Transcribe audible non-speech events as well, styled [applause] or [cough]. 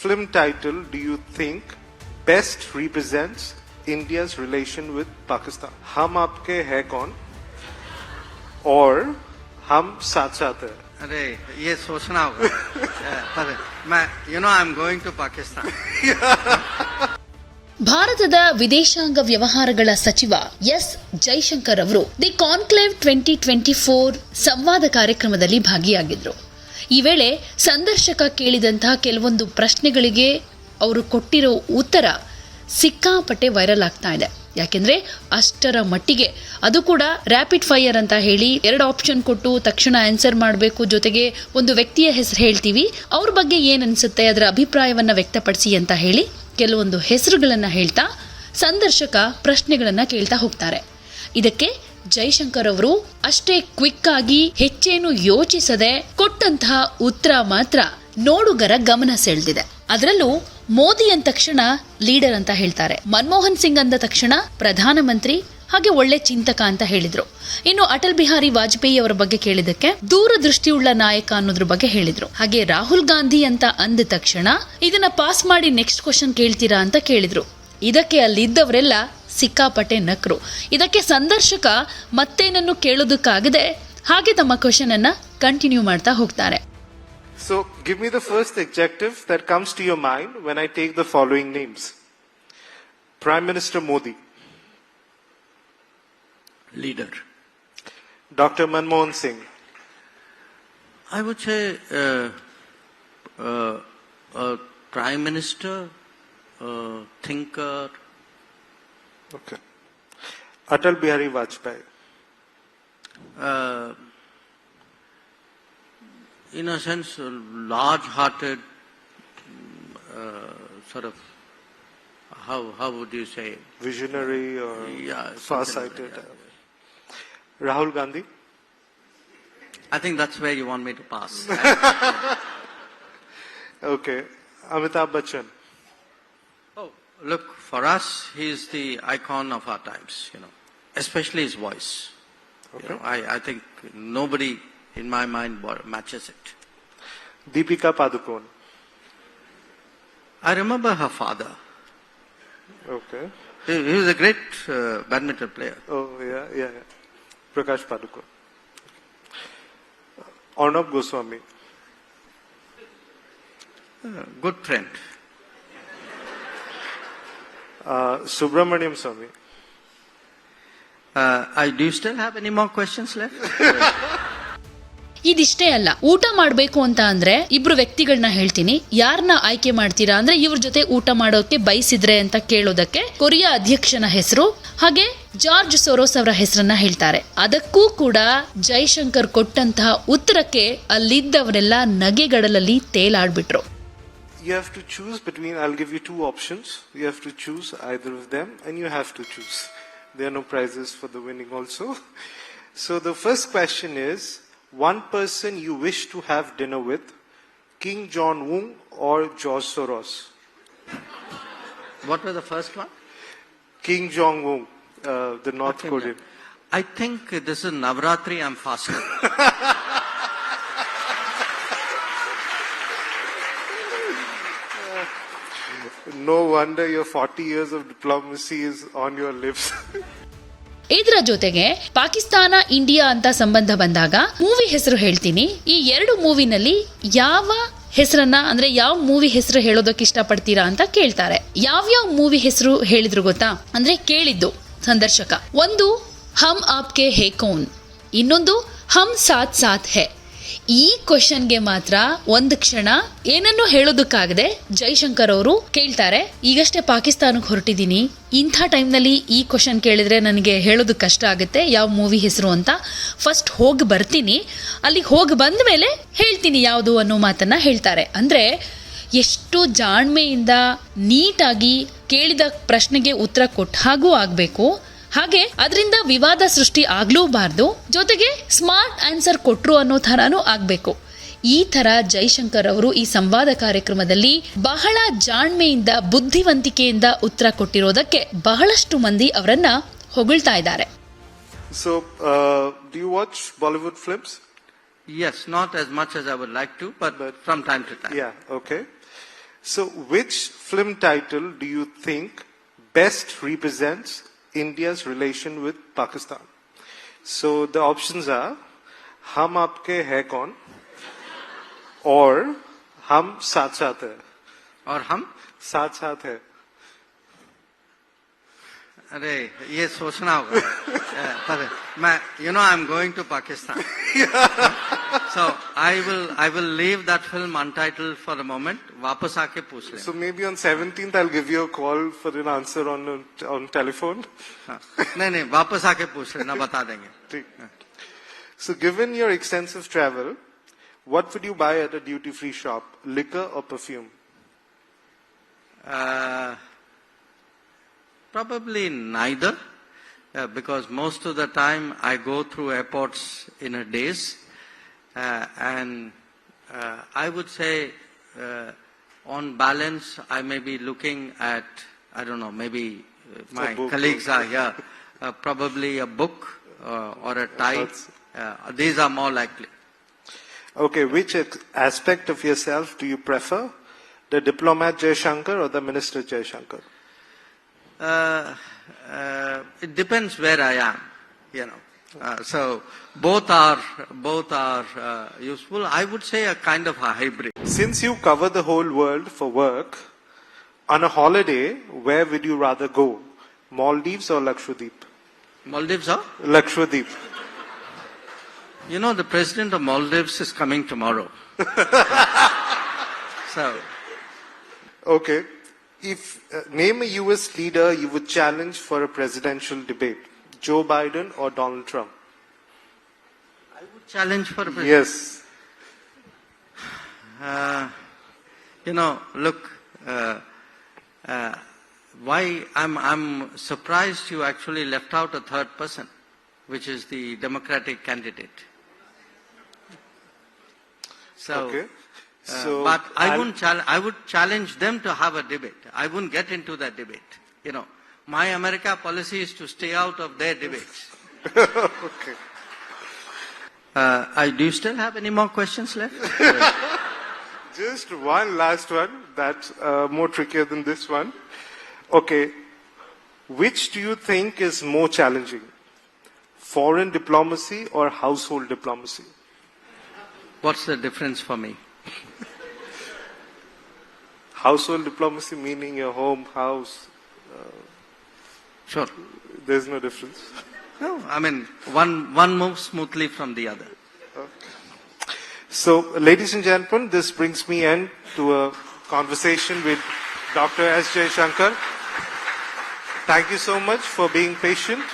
film title do you think best represents India's relation with Pakistan? हम आपके है कौन और हम साथ साथ हैं अरे ये सोचना होगा पर मैं you know I am going to Pakistan ಭಾರತದ ವಿದೇಶಾಂಗ ವ್ಯವಹಾರಗಳ ಸಚಿವ ಎಸ್ ಜೈಶಂಕರ್ ಅವರು the conclave twenty twenty four ಸಂವಾದ ಕಾರ್ಯಕ್ರಮದಲ್ಲಿ ಭಾಗಿಯಾಗಿದ್ರು ಈ ವೇಳೆ ಸಂದರ್ಶಕ ಕೇಳಿದಂತಹ ಕೆಲವೊಂದು ಪ್ರಶ್ನೆಗಳಿಗೆ ಅವರು ಕೊಟ್ಟಿರೋ ಉತ್ತರ ಸಿಕ್ಕಾಪಟ್ಟೆ ವೈರಲ್ ಆಗ್ತಾ ಇದೆ. ಯಾಕೆಂದ್ರೆ ಅಷ್ಟರ ಮಟ್ಟಿಗೆ ಅದು ಕೂಡ ರ್ಯಾಪಿಡ್ ಫೈಯರ್ ಅಂತ ಹೇಳಿ ಎರಡು ಆಪ್ಷನ್ ಕೊಟ್ಟು ತಕ್ಷಣ ಆನ್ಸರ್ ಮಾಡಬೇಕು ಜೊತೆಗೆ ಒಂದು ವ್ಯಕ್ತಿಯ ಹೆಸರು ಹೇಳ್ತೀವಿ. ಅವ್ರ ಬಗ್ಗೆ ಏನ್ ಅನ್ಸುತ್ತೆ ಅದರ ಅಭಿಪ್ರಾಯವನ್ನ ವ್ಯಕ್ತಪಡಿಸಿ ಅಂತ ಹೇಳಿ ಕೆಲವೊಂದು ಹೆಸರುಗಳನ್ನು ಹೇಳ್ತಾ ಸಂದರ್ಶಕ ಪ್ರಶ್ನೆಗಳನ್ನು ಕೇಳ್ತಾ ಹೋಗ್ತಾರೆ. ಇದಕ್ಕೆ ಜೈಶಂಕರ್ ಅವರು ಅಷ್ಟೇ ಕ್ವಿಕ್ ಆಗಿ ಹೆಚ್ಚೇನು ಯೋಚಿಸದೆ ಕೊಟ್ಟಂತಹ ಉತ್ತರ ಮಾತ್ರ ನೋಡುಗರ ಗಮನ ಸೆಳೆದಿದೆ. ಅದರಲ್ಲೂ ಮೋದಿ ಅಂದ ತಕ್ಷಣ ಲೀಡರ್ ಅಂತ ಹೇಳ್ತಾರೆ. ಮನಮೋಹನ್ ಸಿಂಗ್ ಅಂದ ತಕ್ಷಣ ಪ್ರಧಾನಮಂತ್ರಿ, ಹಾಗೆ ಒಳ್ಳೆ ಚಿಂತಕ ಅಂತ ಹೇಳಿದ್ರು. ಇನ್ನು ಅಟಲ್ ಬಿಹಾರಿ ವಾಜಪೇಯಿ ಅವರ ಬಗ್ಗೆ ಕೇಳಿದಕ್ಕೆ ದೂರದೃಷ್ಟಿಯುಳ್ಳ ನಾಯಕ ಅನ್ನೋದ್ರ ಬಗ್ಗೆ ಹೇಳಿದ್ರು. ಹಾಗೆ ರಾಹುಲ್ ಗಾಂಧಿ ಅಂತ ಅಂದ ತಕ್ಷಣ ಇದನ್ನ ಪಾಸ್ ಮಾಡಿ ನೆಕ್ಸ್ಟ್ ಕ್ವಶನ್ ಕೇಳ್ತೀರಾ ಅಂತ ಕೇಳಿದ್ರು. ಇದಕ್ಕೆ ಅಲ್ಲಿದ್ದವರೆಲ್ಲ ಸಿಕ್ಕಾಪಟ್ಟೆ ನಕ್ರು. ಇದಕ್ಕೆ ಸಂದರ್ಶಕ ಮತ್ತೇನನ್ನು ಕೇಳೋದಕ್ಕಾಗದೆ? ಹಾಗೆ ತಮ್ಮ ಕ್ವಶನ್ ಅನ್ನ ಕಂಟಿನ್ಯೂ ಮಾಡ್ತಾ ಹೋಗ್ತಾರೆ. So give me the first adjective that comes to your mind when I take the following names prime minister Modi leader doctor Manmohan Singh I would say prime minister thinker okay. Atal Bihari Vajpayee, in a sense large hearted uh, sort of how how would you say visionary or Yeah, far-sighted. like Rahul Gandhi, I think that's where you want me to pass. [laughs] okay. Amitabh Bachchan, oh, look, for us, he's the icon of our times, you know, especially his voice. You Okay. know, I, I think nobody in my mind matches it. Deepika Padukone, I remember her father. okay. He, he was a great uh, badminton player. Oh, yeah, yeah, yeah. Prakash Padukone. Arnab Goswami, Uh, good friend. Subramaniam Swami, Uh, I, do you still have any more questions left? [laughs] ಇದಿಷ್ಟೇ ಅಲ್ಲ ಊಟ ಮಾಡಬೇಕು ಅಂತ ಅಂದ್ರೆ ಇಬ್ರು ವ್ಯಕ್ತಿಗಳನ್ನ ಹೇಳ್ತೀನಿ. ಯಾರನ್ನ ಆಯ್ಕೆ ಮಾಡ್ತೀರಾ ಅಂದ್ರೆ ಇವ್ರ ಜೊತೆ ಊಟ ಮಾಡೋಕೆ ಬಯಸಿದ್ರೆ ಅಂತ ಕೇಳೋದಕ್ಕೆ ಕೊರಿಯಾ ಅಧ್ಯಕ್ಷನ ಹೆಸರು ಹಾಗೆ ಜಾರ್ಜ್ ಸೊರೋಸ್ ಅವರ ಹೆಸರನ್ನ ಹೇಳ್ತಾರೆ. ಅದಕ್ಕೂ ಕೂಡ ಜೈಶಂಕರ್ ಕೊಟ್ಟಂತಹ ಉತ್ತರಕ್ಕೆ ಅಲ್ಲಿದ್ದವರೆಲ್ಲ ನಗೆಗಡಲಲ್ಲಿ ತೇಲಾಡ್ಬಿಟ್ರು. You have to choose between, I'll give you two options. You have to choose either of them and you have to choose. There are no prizes for the winning also. [laughs] So the first question is, one person you wish to have dinner with, King John Woon or George Soros? what was the first one? King Jong Un, uh, the North Korean. I think this is Navratri, I'm fasting. [laughs] No wonder your 40 years of diplomacy is on your lips. [laughs] ಇದರ ಜೊತೆಗೆ Pakistan, India ಅಂತ ಸಂಬಂಧ ಬಂದಾಗ movie ಹೆಸರು ಹೇಳ್ತೀನಿ. ಈ ಎರಡು ಮೂವಿನಲ್ಲಿ ಯಾವ ಹೆಸರನ್ನ, ಅಂದ್ರೆ ಯಾವ ಮೂವಿ ಹೆಸರು ಹೇಳೋದಕ್ಕೆ ಇಷ್ಟಪಡ್ತೀರಾ ಅಂತ ಕೇಳ್ತಾರೆ. ಯಾವ್ಯಾವ ಮೂವಿ ಹೆಸರು ಹೇಳಿದ್ರು ಗೊತ್ತಾ? ಅಂದ್ರೆ ಕೇಳಿದ್ದು ಸಂದರ್ಶಕ. ಒಂದು ಹಮ್ ಆಪ್ಕೆ ಹೇ ಕೌನ್. ಇನ್ನೊಂದು ಹಮ್ ಸಾತ್ ಸಾತ್ ಹೇ. ಈ ಕ್ವಶನ್ಗೆ ಮಾತ್ರ ಒಂದು ಕ್ಷಣ ಏನನ್ನೂ ಹೇಳೋದಕ್ಕಾಗದೆ ಜೈಶಂಕರ್ ಅವರು ಕೇಳ್ತಾರೆ, ಈಗಷ್ಟೇ ಪಾಕಿಸ್ತಾನಕ್ಕೆ ಹೊರಟಿದ್ದೀನಿ. ಇಂಥ ಟೈಮ್ನಲ್ಲಿ ಈ ಕ್ವಶನ್ ಕೇಳಿದ್ರೆ ನನಗೆ ಹೇಳೋದಕ್ಕೆ ಕಷ್ಟ ಆಗುತ್ತೆ. ಯಾವ ಮೂವಿ ಹೆಸರು ಅಂತ. ಫಸ್ಟ್ ಹೋಗಿ ಬರ್ತೀನಿ. ಅಲ್ಲಿಗೆ ಹೋಗಿ ಬಂದ ಮೇಲೆ ಹೇಳ್ತೀನಿ ಯಾವುದು ಅನ್ನೋ ಮಾತನ್ನ ಹೇಳ್ತಾರೆ. ಅಂದರೆ ಎಷ್ಟು ಜಾಣ್ಮೆಯಿಂದ ನೀಟಾಗಿ ಕೇಳಿದ ಪ್ರಶ್ನೆಗೆ ಉತ್ತರ ಕೊಟ್ಟ ಹಾಗೂ ಆಗಬೇಕು. ಹಾಗೆ ಅದರಿಂದ ವಿವಾದ ಸೃಷ್ಟಿ ಆಗ್ಲೂಬಾರ್ದು ಜೊತೆಗೆ ಸ್ಮಾರ್ಟ್ ಆನ್ಸರ್ ಕೊಟ್ರು ಅನ್ನೋ ಥರಾನೂ ಆಗ್ಬೇಕು ಈ ತರ ಜೈಶಂಕರ್ ಅವರು ಈ ಸಂವಾದ ಕಾರ್ಯಕ್ರಮದಲ್ಲಿ ಬಹಳ ಜಾಣ್ಮೆಯಿಂದ ಬುದ್ಧಿವಂತಿಕೆಯಿಂದ ಉತ್ತರ ಕೊಟ್ಟಿರೋದಕ್ಕೆ ಬಹಳಷ್ಟು ಮಂದಿ ಅವರನ್ನ ಹೊಗಳ್ತಾ ಇದ್ದಾರೆ so uh, watch Bollywood films Bollywood films? yes, not as much as I would like to, but, But- from time to time. Yeah, okay. So, which film title do you think best represents India's relation with Pakistan? So, the options are Hum Aapke Hai Kaun or Hum Saath Saath Hai. और हम Saath Saath Hai. अरे ये सोचना होगा पर मैं you know I am going to Pakistan so I will I will leave that film अनटाइटल for the moment वापस आके पूछ ले So, maybe on 17th, I'll give you a call for an answer on, on telephone. हाँ, नहीं नहीं वापस आके पूछ लेना बता देंगे ठीक. So, given your extensive travel, what would you buy at a duty free shop? Liquor or perfume? Uh, probably neither, uh, because most of the time I go through airports in a days, uh, and uh, I would say, uh, on balance, I may be looking at I don't know, maybe uh, my colleagues are here, uh, probably a book uh, or a tie. Uh, these are more likely. Okay, which aspect of yourself do you prefer? The diplomat Jaishankar or the minister Jaishankar? Uh, uh, it depends where I am, you know. Uh, so both are both are uh, useful. I would say a kind of a hybrid. Since you cover the whole world for work, on a holiday, where would you rather go? Maldives or Lakshadweep? Maldives are? Lakshadweep. You know, the president of Maldives is coming tomorrow. [laughs] so, Okay. If uh, name a US leader you would challenge for a presidential debate, Joe Biden or Donald Trump? I would challenge for a president. Yes. Uh, you know, look, uh, uh, why I'm, I'm surprised you actually left out a third person, which is the Democratic candidate. So, Okay. uh, So but I wouldn't challenge, I would challenge them to have a debate. I wouldn't get into that debate. You know, my America policy is to stay out of their debates. [laughs] okay. Uh, I, do you still have any more questions left? [laughs] Just one last one that's uh, more trickier than this one. Okay. Which do you think is more challenging? Foreign diplomacy or household diplomacy? What's the difference for me? [laughs] Household diplomacy meaning your home, house. Sure. There's no difference. No, I mean, one, one moves smoothly from the other. So, ladies and gentlemen, this brings me end to a conversation with Dr. S. J. Shankar. Thank you so much for being patient.